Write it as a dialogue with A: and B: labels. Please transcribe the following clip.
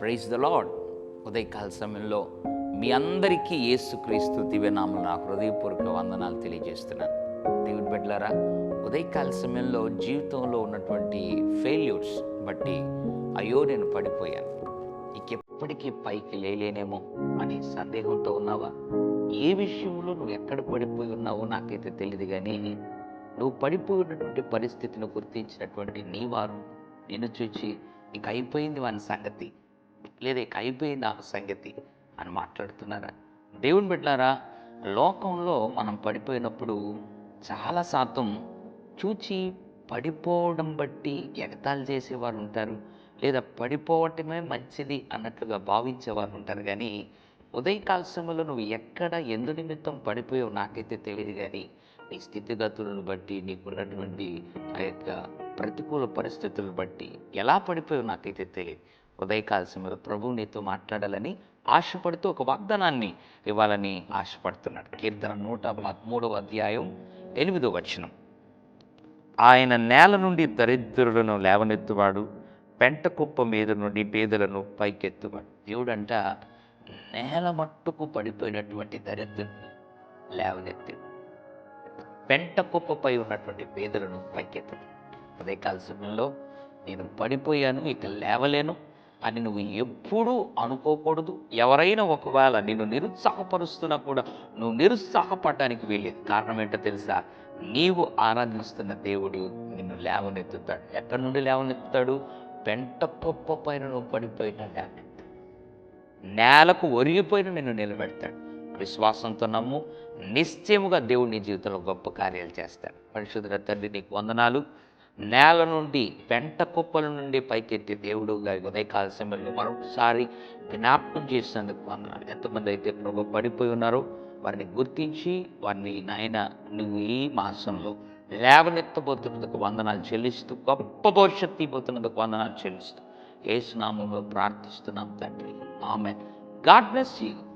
A: Praise the lord ఉదయకాల సమయంలో మీ అందరికీ యేసుక్రీస్తు దివ్యనామం నా హృదయపూర్వక వందనాలు తెలియజేస్తున్నాను. దేవుడి బిడ్డలారా ఉదయకాల సమయంలో జీవితంలో ఉన్నటువంటి ఫెయిల్యూర్స్ బట్టి అయ్యో నేను పడిపోయాను. ఇంకెప్పటికీ పైకి లేలేనేమో అని సందేహంతో ఉన్నావా? ఏ విషయంలో నువ్వు ఎక్కడ పడిపోయి ఉన్నావో నాకైతే తెలియదు కానీ నువ్వు పడిపోయినటువంటి పరిస్థితిని గుర్తించినటువంటి నీ వారు నిన్ను చూచి ఇక అయిపోయింది వాని సంగతి లేదా ఇక అయిపోయింది ఆ సంగతి అని మాట్లాడుతున్నారా? దేవుని బిడ్డారా లోకంలో మనం పడిపోయినప్పుడు చాలా శాతం చూచి పడిపోవడం బట్టి ఎగతాళి చేసేవారు ఉంటారు లేదా పడిపోవటమే మంచిది అన్నట్లుగా భావించేవారు ఉంటారు కానీ ఉదయకాల సమయంలో నువ్వు ఎక్కడ ఎందు నిమిత్తం పడిపోయావు నాకైతే తెలియదు కానీ నీ స్థితిగతులను బట్టి నీకున్నటువంటి ఆ యొక్క ప్రతికూల పరిస్థితులను బట్టి ఎలా పడిపోయావు నాకైతే తెలియదు ఉదయకాల సమయంలో ప్రభు నీతో మాట్లాడాలని ఆశపడుతూ ఒక వాగ్దానాన్ని ఇవ్వాలని ఆశపడుతున్నాడు. కీర్తన నూట పదమూడవ అధ్యాయం ఎనిమిదో వచనం. ఆయన నేల నుండి దరిద్రులను లేవనెత్తువాడు పెంట కుప్ప మీద నుండి పేదలను పైకెత్తువాడు. దేవుడంట నేల మట్టుకు పడిపోయినటువంటి దరిద్రుని లేవనెత్తి పెంట కుప్పపై ఉన్నటువంటి పేదలను పైకెత్తు. అదే కాల సమయంలో నేను పడిపోయాను ఇక లేవలేను అని నువ్వు ఎప్పుడూ అనుకోకూడదు. ఎవరైనా ఒకవేళ నిన్ను నిరుత్సాహపరుస్తున్నా కూడా నువ్వు నిరుత్సాహపడడానికి వీలేదు కారణం ఏంటో తెలుసా? నీవు ఆరాధిస్తున్న దేవుడు నిన్ను లేవనెత్తుతాడు. ఎక్కడి నుండి లేవనెత్తుతాడు? పెంట కుప్ప పైన నువ్వు పడిపోయిన లేవనెత్తాడు నేలకు ఒరిగిపోయిన నిన్ను నిలబెడతాడు. విశ్వాసంతో నమ్ము నిశ్చయముగా దేవుడు నీ జీవితంలో గొప్ప కార్యాలు చేస్తాడు. పరిశుద్ధ తండ్రి నీకు వందనాలు. నేల నుండి పెంట కుప్పల నుండి పైకెత్తి దేవుడు ఉదయకాల సమయంలో మరొకసారి జ్ఞాపకం చేసినందుకు వందనాలు. ఎంతమంది అయితే ప్రభు పడిపోయి ఉన్నారో వారిని గుర్తించి వారిని నాయన నువ్వు ఈ మాసంలో లేవనెత్తబోతున్నందుకు వందనాలు చెల్లిస్తూ గొప్ప భవిష్యత్తు ఇవ్వబోతున్నందుకు వందనాలు చెల్లిస్తూ. ఏసునామంలో ప్రార్థిస్తున్నాం తండ్రి. ఆమె గాడ్ బ్లెస్ యూ.